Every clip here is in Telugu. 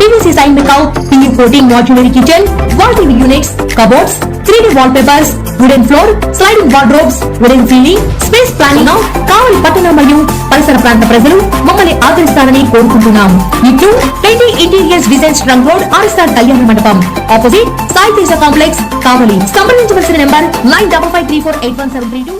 PVC sign మేకౌట్ PU coating modular kitchen wall TV units cupboards three D wallpapers wooden floor sliding wardrobes wooden ceiling space planning Kavali పట్టణ మరియు పరిసర ప్రాంత ప్రజలు మమ్మల్ని ఆదరిస్తారని కోరుకుంటున్నాం ఇట్లు twenty interiors design trunk road RSR Kalyana Mandapam. Opposite Sai Teja complex Kavali. సంప్రదించవలసిన number nine double five three four eight one seven three two.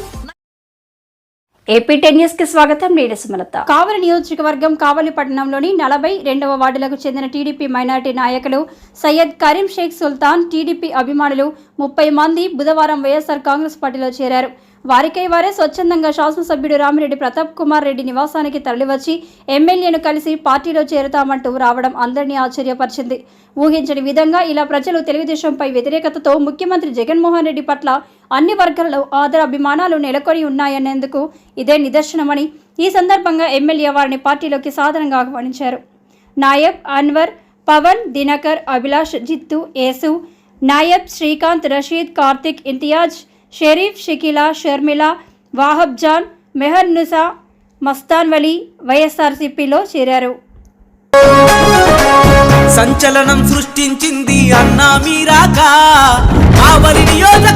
AP ten న్యూస్కి స్వాగతం. నేను సుమలత. కావలి నియోజకవర్గం కావలి పట్టణంలోని నలభై రెండవ వార్డులకు చెందిన టీడీపీ మైనార్టీ నాయకులు సయ్యద్ కరీం షేక్ సుల్తాన్ టీడీపీ అభిమానులు ముప్పై మంది బుధవారం వైఎస్ఆర్ కాంగ్రెస్ పార్టీలో చేరారు. వారికై వారే స్వచ్ఛందంగా శాసనసభ్యుడు రామిరెడ్డి ప్రతాప్ కుమార్ రెడ్డి నివాసానికి తరలివచ్చి ఎమ్మెల్యేను కలిసి పార్టీలో చేరుతామంటూ రావడం అందరినీ ఆశ్చర్యపరిచింది. ఊహించని విధంగా ఇలా ప్రజలు తెలుగుదేశంపై వ్యతిరేకతతో ముఖ్యమంత్రి జగన్మోహన్ రెడ్డి పట్ల అన్ని వర్గాల్లో ఆదరాభిమానాలు నెలకొని ఉన్నాయనేందుకు ఇదే నిదర్శనమని ఈ సందర్భంగా ఎమ్మెల్యే వారిని పార్టీలోకి సాధారణంగా ఆహ్వానించారు. నాయబ్ అన్వర్ పవన్ దినకర్ అభిలాష్ జిత్తు యేసు నాయబ్ శ్రీకాంత్ రషీద్ కార్తిక్ ఇంతియాజ్ షరీఫ్ షకిలా షర్మిల వాహబ్జాన్ మెహర్నుసా మెహర్ మస్తాన్ వలీ వైఎస్ఆర్సీపీలో చేరారు. సంచలనం సృష్టించింది అన్నా మీరాక నియోజక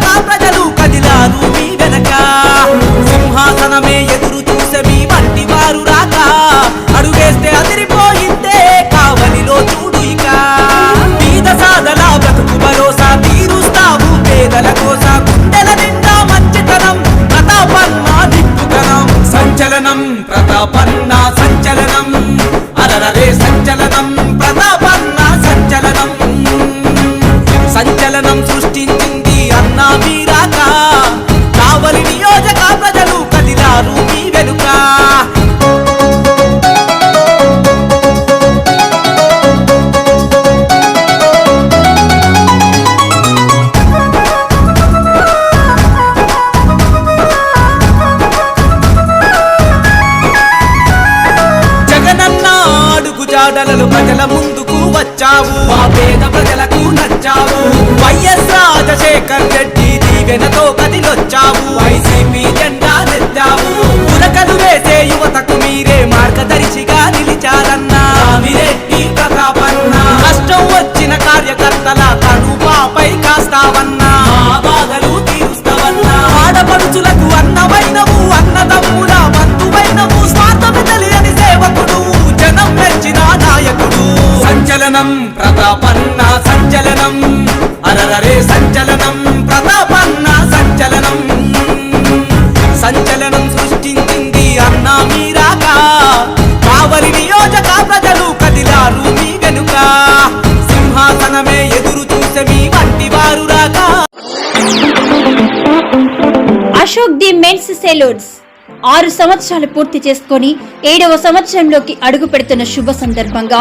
ప్రజల ముందుకు వచ్చావు. మా పేద ప్రజలకు నచ్చావు. వైఎస్ రాజశేఖర్ రెడ్డి దీవెనతో కదిలొచ్చావు. వైసీపీ జెండా సంచలనం. అరరరే సంచలనం. ప్రతాపన్న సంచలనం. సంచలనం సృష్టించింది అన్నా మీరాక. కావలి నియోజక ప్రజలు కదిలారు మీ గనుక. సింహాసనమే ఎదురు చూసే మీ వంటి వారు రాక. అశోక్ ది మెన్స్ సెలూన్స్ ఆరు సంవత్సరాలు పూర్తి చేసుకొని ఏడవ సంవత్సరంలోకి అడుగు పెడుతున్న శుభ సందర్భంగా